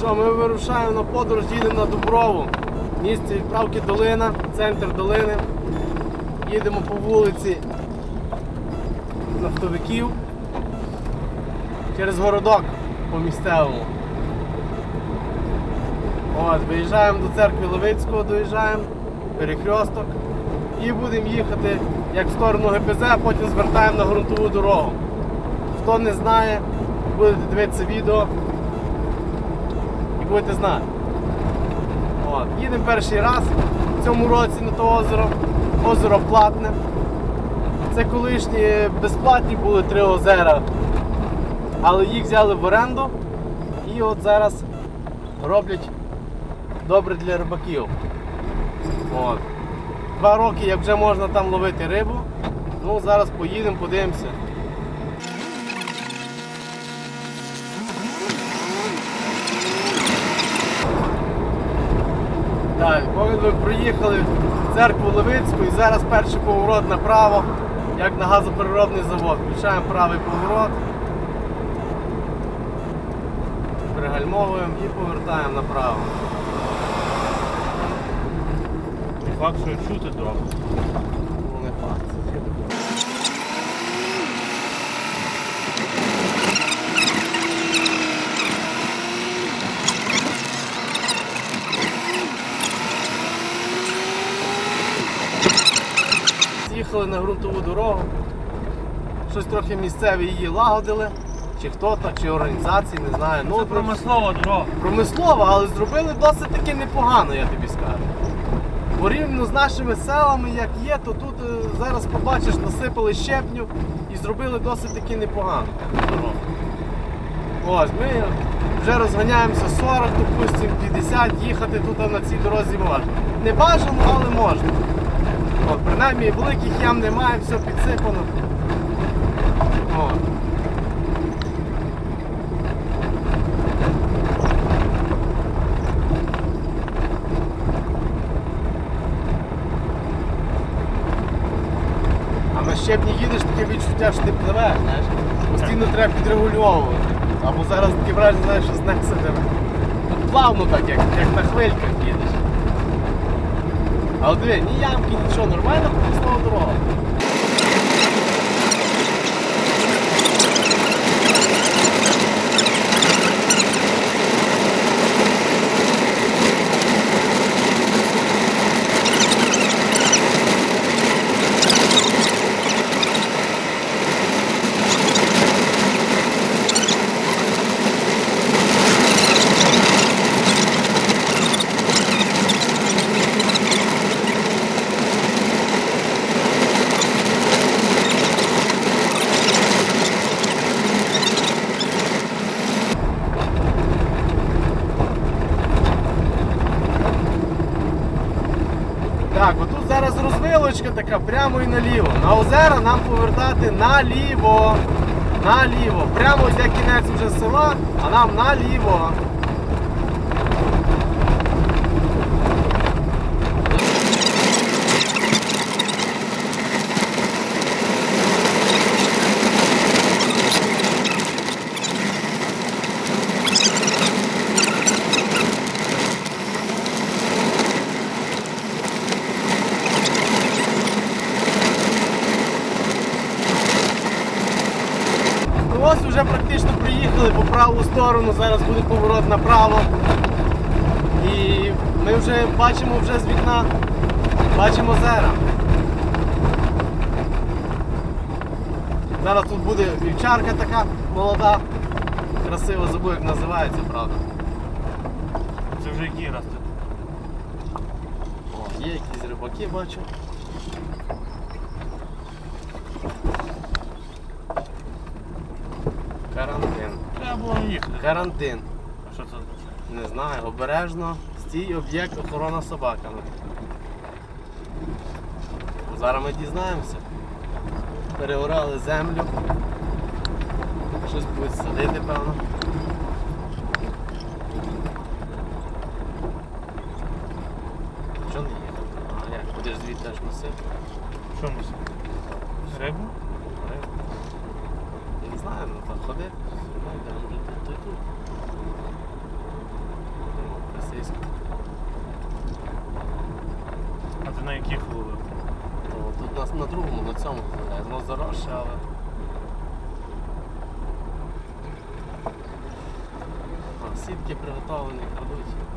що, ми вирушаємо на подорож, їдемо на Дуброву. Місце відправки Долина, центр долини. Їдемо по вулиці нафтовиків через городок по місцевому. От, виїжджаємо до церкви Левицького, доїжджаємо, перехресток і будемо їхати як в сторону ГПЗ, а потім звертаємо на ґрунтову дорогу. Хто не знає, будете дивитися відео будете знати. От. Їдемо перший раз в цьому році на то озеро. Озеро платне. Це колишні безплатні були три озера, але їх взяли в оренду і от зараз роблять добре для рибаків. От. Два роки, як вже можна там ловити рибу. Ну, зараз поїдемо, подивимося. Поки приїхали в церкву Левицьку і зараз перший поворот направо, як на газопереробний завод. Включаємо правий поворот. Пригальмовуємо і повертаємо направо. Факт, що чути. Ну, не факт. З'їхали на ґрунтову дорогу. Щось трохи місцеві її лагодили. Чи хто-то, чи організації, не знаю. Це Ну, промислова дорога. промислово, але зробили досить таки непогано, я тобі скажу. Порівняно з нашими селами, як є, то тут е, зараз побачиш, насипали щепню і зробили досить таки непогано дорогу. Ось, ми вже розганяємося 40, допустимо, 50, їхати тут на цій дорозі можна. Не бажано, але можна. От, принаймні великих ям немає, все підсипано. От. А на щебні їдеш, таке відчуття, що ти пливеш, знаєш. Постійно треба підрегульовувати. Або зараз таке враження, знаєш, що знесе тебе. Тут плавно так, як, як на хвильках їдеш. Але диви, ні ямки, нічого, нормальна промислова дорога. Так, отут зараз розвилочка така прямо і наліво. На озера нам повертати наліво. Наліво. Прямо йде кінець вже села, а нам наліво. Ну ось вже приїхали по праву сторону, зараз буде поворот направо. І ми вже бачимо вже з вікна, бачимо озера. Зараз тут буде вівчарка така молода, красиво забув, як називається, правда. Це вже який раз тут. О, є якісь рибаки, бачу. Карантин. Треба було їхати. Карантин. А що це означає? Не знаю, обережно. Стій об'єкт охорона собаками. Зараз ми дізнаємося. Переорали землю. Щось будуть садити, певно. Що не їхати? А як? Будеш звідти аж носити? Що ми? Рибу? Я не знаю, ну так ходи. Ну, йдемо вже тут, тут, тут. на яких ловив? Ну, Тут нас на другому, на цьому, е, воно заросше, але. Сітки приготовлені, крадуть.